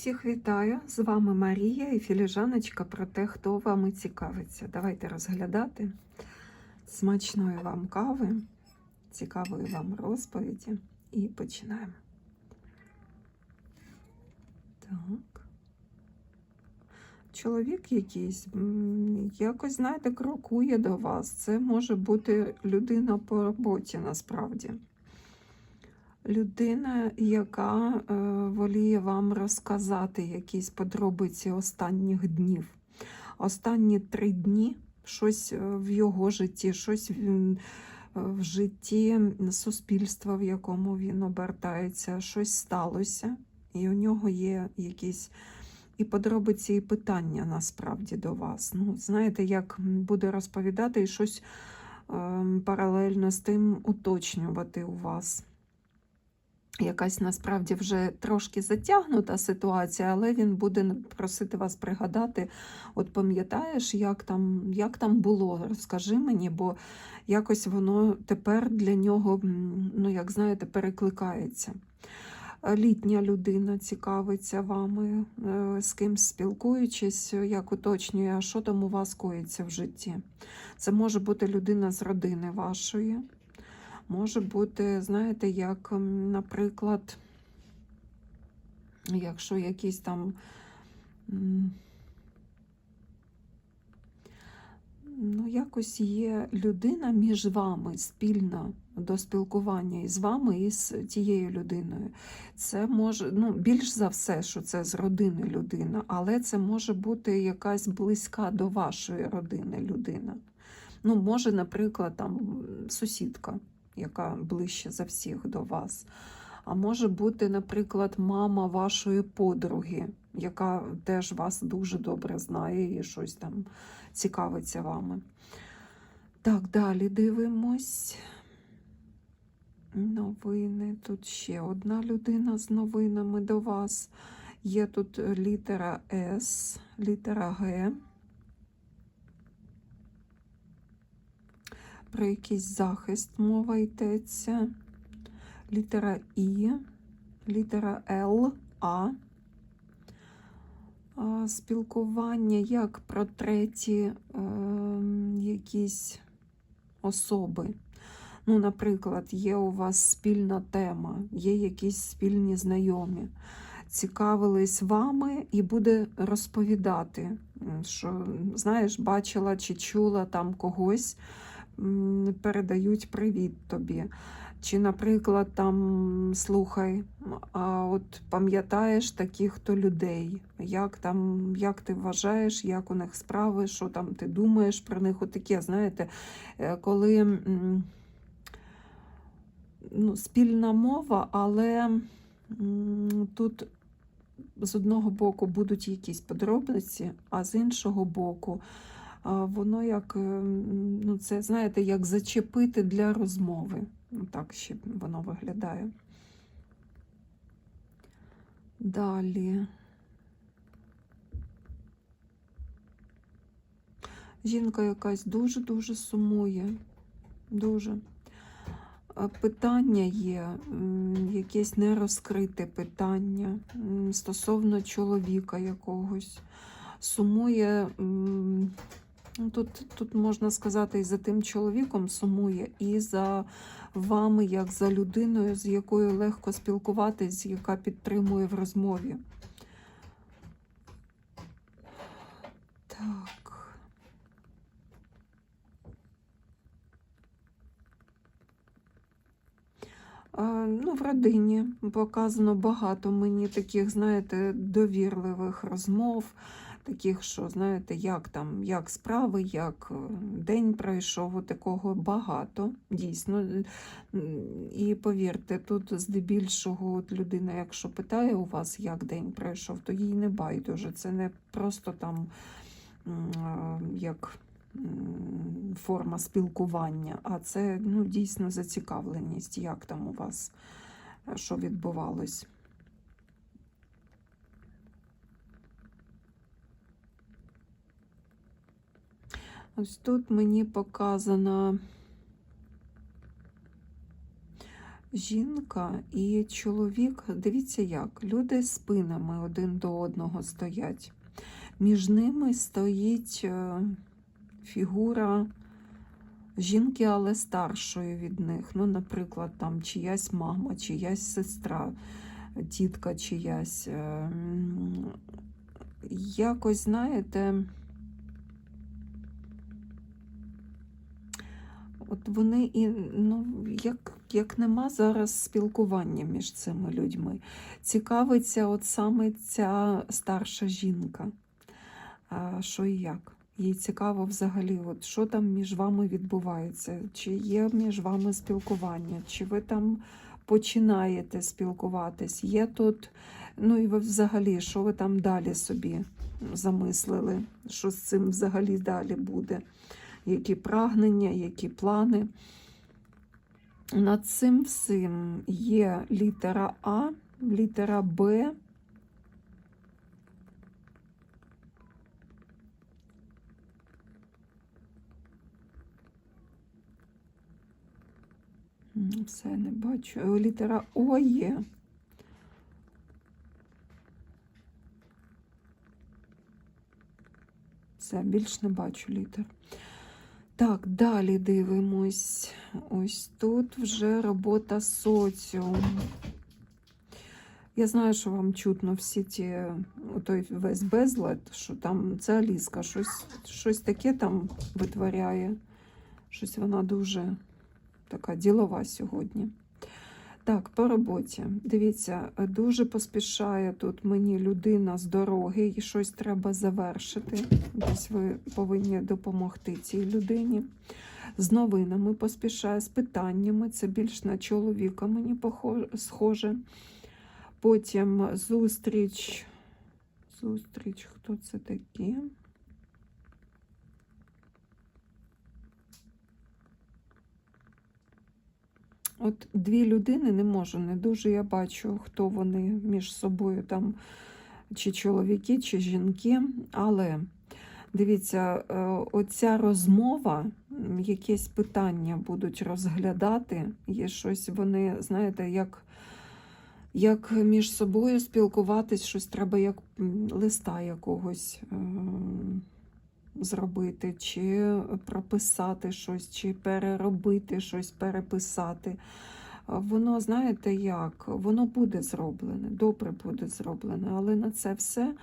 Всіх вітаю! З вами Марія і філіжаночка про те, хто вами цікавиться. Давайте розглядати смачної вам кави, цікавої вам розповіді і починаємо. Так. Чоловік якийсь якось, знаєте, крокує до вас. Це може бути людина по роботі насправді людина, яка е, воліє вам розказати якісь подробиці останніх днів. Останні три дні щось е, в його житті, щось в, в житті суспільства, в якому він обертається, щось сталося, і у нього є якісь. І подробиці, і питання насправді до вас. Ну, знаєте, як буде розповідати і щось е, паралельно з тим уточнювати у вас якась насправді вже трошки затягнута ситуація, але він буде просити вас пригадати, от пам'ятаєш, як там, як там було, розкажи мені, бо якось воно тепер для нього, ну, як знаєте, перекликається. Літня людина цікавиться вами, е, з кимсь спілкуючись, як уточнює, що там у вас коїться в житті. Це може бути людина з родини вашої. Може бути, знаєте, як, наприклад, якщо якісь там. Ну, якось є людина між вами спільна до спілкування із вами і з тією людиною. Це може, ну, більш за все, що це з родини людина, але це може бути якась близька до вашої родини людина. Ну, може, наприклад, там сусідка яка ближче за всіх до вас. А може бути, наприклад, мама вашої подруги, яка теж вас дуже добре знає і щось там цікавиться вами. Так, далі дивимось. Новини. Тут ще одна людина з новинами до вас. Є тут літера С, літера Г. про якийсь захист мова йдеться. Літера І, літера Л, А. Спілкування як про треті е, якісь особи. Ну, Наприклад, є у вас спільна тема, є якісь спільні знайомі. Цікавились вами і буде розповідати, що, знаєш, бачила чи чула там когось передають привіт тобі. Чи, наприклад, там слухай, а от пам'ятаєш таких то людей, як там, як ти вважаєш, як у них справи, що там ти думаєш про них? Отаке, знаєте, е, коли ну, спільна мова, але тут з одного боку будуть якісь подробиці, а з іншого боку воно як, е, ну це, знаєте, як зачепити для розмови. Ну, Так ще воно виглядає. Далі. Жінка якась дуже-дуже сумує. Дуже. Питання є, якесь нерозкрите питання стосовно чоловіка якогось. Сумує Тут тут можна сказати, і за тим чоловіком сумує, і за вами, як за людиною, з якою легко спілкуватись, яка підтримує в розмові. Так. А, ну, В родині показано багато мені таких, знаєте, довірливих розмов таких, що, знаєте, як там, як справи, як е, день пройшов, такого багато, дійсно. І повірте, тут здебільшого от людина, якщо питає у вас, як день пройшов, то їй не байдуже. Це не просто там як форма спілкування, а це ну, дійсно зацікавленість, як там у вас е, що відбувалось. Ось тут мені показано жінка і чоловік, дивіться як, люди спинами один до одного стоять. Між ними стоїть е, фігура жінки, але старшої від них. Ну, наприклад, там чиясь мама, чиясь сестра, тітка чиясь. Е, Якось, знаєте, от вони і ну, як, як нема зараз спілкування між цими людьми. Цікавиться от саме ця старша жінка. А, що і як? Їй цікаво взагалі, от, що там між вами відбувається, чи є між вами спілкування, чи ви там починаєте спілкуватись, є тут, ну і ви взагалі, що ви там далі собі замислили, що з цим взагалі далі буде, які прагнення, які плани. Над цим всім є літера А, літера Б. Все не бачу. Е, Літера О є. Все, більш не бачу літер. Так, далі дивимось. Ось тут вже робота соціум. Я знаю, що вам чутно всі ті, той весь безлад, що там це Аліска, щось, щось таке там витворяє. Щось вона дуже така ділова сьогодні. Так, по роботі. Дивіться, дуже поспішає тут мені людина з дороги, і щось треба завершити. Десь ви повинні допомогти цій людині. З новинами поспішає, з питаннями. Це більш на чоловіка мені схоже. Потім зустріч. Зустріч, хто це такі? От дві людини не можу, не дуже я бачу, хто вони між собою там, чи чоловіки, чи жінки. Але дивіться, е, оця розмова, м, якесь питання будуть розглядати, є щось, вони, знаєте, як. Як між собою спілкуватись, щось треба як листа якогось е, зробити, чи прописати щось, чи переробити щось, переписати. Воно, знаєте як, воно буде зроблене, добре буде зроблене, але на це все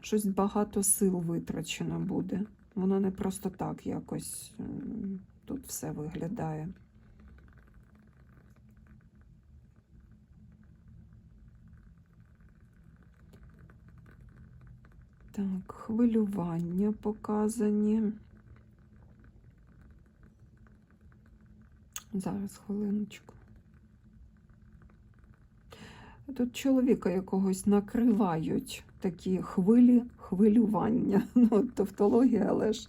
щось багато сил витрачено буде. Воно не просто так якось тут все виглядає. Так, хвилювання показані. Зараз хвилиночку. Тут чоловіка якогось накривають такі хвилі хвилювання. Ну, тавтологія, але ж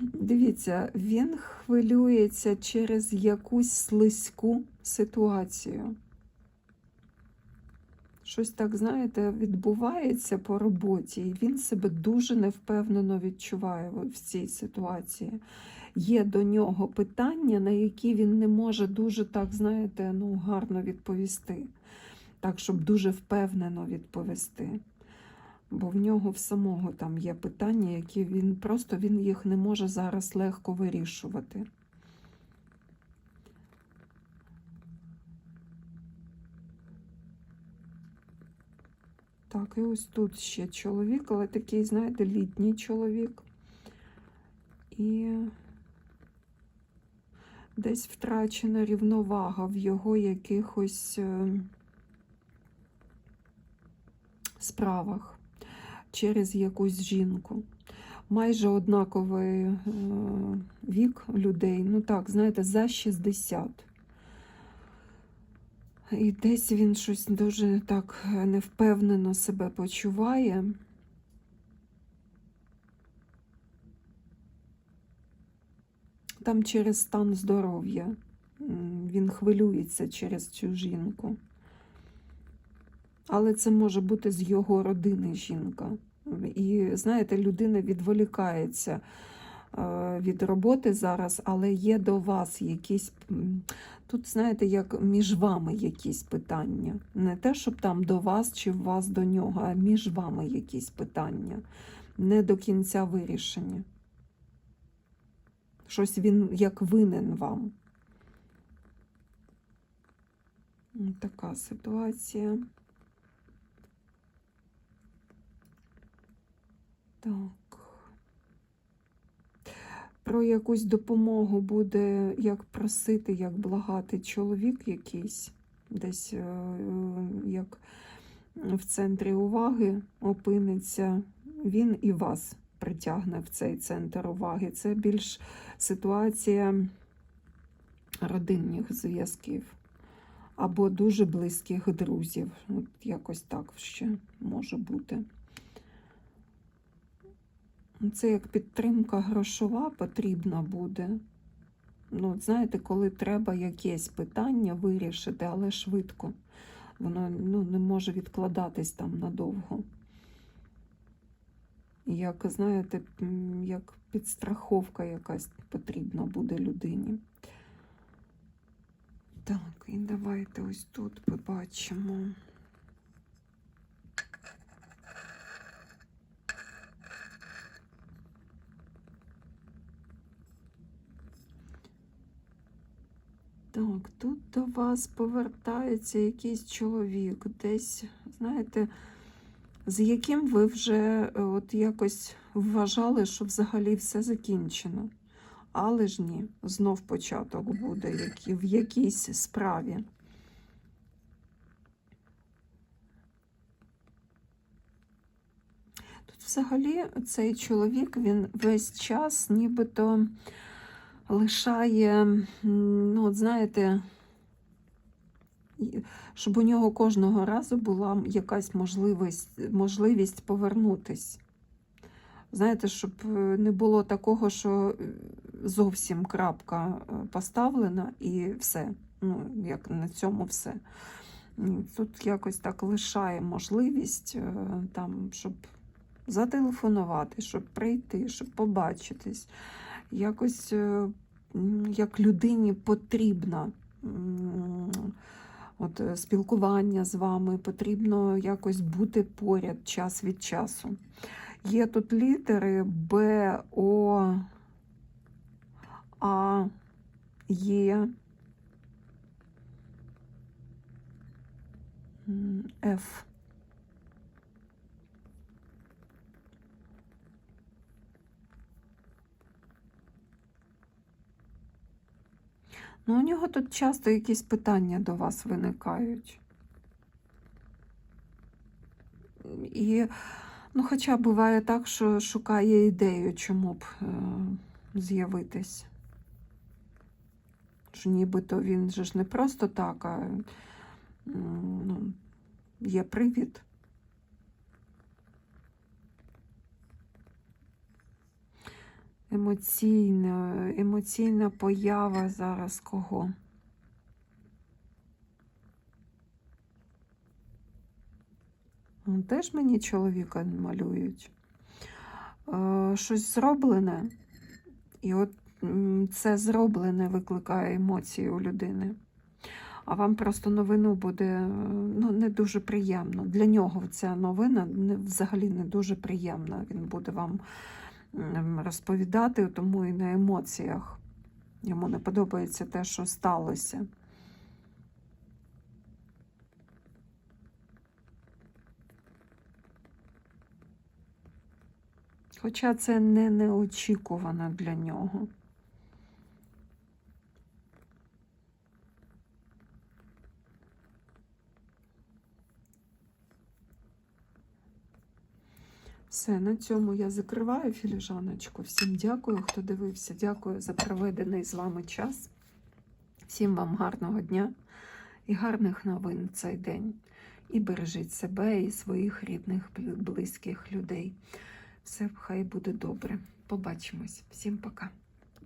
дивіться, він хвилюється через якусь слизьку ситуацію. Щось так, знаєте, відбувається по роботі, і він себе дуже невпевнено відчуває в цій ситуації. Є до нього питання, на які він не може дуже так, знаєте, ну, гарно відповісти. Так, щоб дуже впевнено відповісти. Бо в нього в самого там є питання, які він просто він їх не може зараз легко вирішувати. Так, і ось тут ще чоловік, але такий, знаєте, літній чоловік. І десь втрачена рівновага в його якихось е, справах через якусь жінку. Майже однаковий е, вік людей, ну так, знаєте, за 60. І десь він щось дуже так невпевнено себе почуває. Там через стан здоров'я. Він хвилюється через цю жінку. Але це може бути з його родини жінка. І знаєте, людина відволікається е, від роботи зараз, але є до вас якісь. Тут, знаєте, як між вами якісь питання. Не те, щоб там до вас чи в вас до нього, а між вами якісь питання. Не до кінця вирішені. Щось він як винен вам. Така ситуація. Так. Про якусь допомогу буде як просити, як благати чоловік якийсь, десь е, е, як в центрі уваги опиниться, він і вас притягне в цей центр уваги. Це більш ситуація родинних зв'язків або дуже близьких друзів. От якось так ще може бути. Це як підтримка грошова потрібна буде. Ну, знаєте, коли треба якесь питання вирішити, але швидко. Воно ну, не може відкладатись там надовго. Як, знаєте, як підстраховка якась потрібна буде людині. Так, і давайте ось тут побачимо. Так, тут до вас повертається якийсь чоловік, десь, знаєте, з яким ви вже е, от якось вважали, що взагалі все закінчено. Але ж ні, знов початок буде в якійсь справі. Тут взагалі цей чоловік, він весь час нібито лишає, ну, от знаєте, щоб у нього кожного разу була якась можливість, можливість повернутись. Знаєте, щоб е, не було такого, що е, зовсім крапка е, поставлена і все. Ну, як на цьому все. Тут якось так лишає можливість там, щоб зателефонувати, щоб прийти, щоб побачитись. Якось е, як людині потрібна от, е, спілкування з вами, потрібно якось бути поряд час від часу. Є тут літери Б, О, А, Є, Ф. Ну, у нього тут часто якісь питання до вас виникають. І, ну, хоча буває так, що шукає ідею, чому б е, з'явитись. Що нібито він же ж не просто так, а ну, є привід. Емоційна, емоційна поява зараз кого? Теж мені чоловіка малюють. Е, щось зроблене, і от це зроблене викликає емоції у людини. А вам просто новину буде е, ну, не дуже приємно. Для нього ця новина взагалі не дуже приємна. Він буде вам розповідати, тому і на емоціях. Йому не подобається те, що сталося. Хоча це не неочікувано для нього. Все, на цьому я закриваю філіжаночку. Всім дякую, хто дивився. Дякую за проведений з вами час. Всім вам гарного дня і гарних новин в цей день. І бережіть себе і своїх рідних, близьких людей. Все хай буде добре. Побачимось. Всім пока.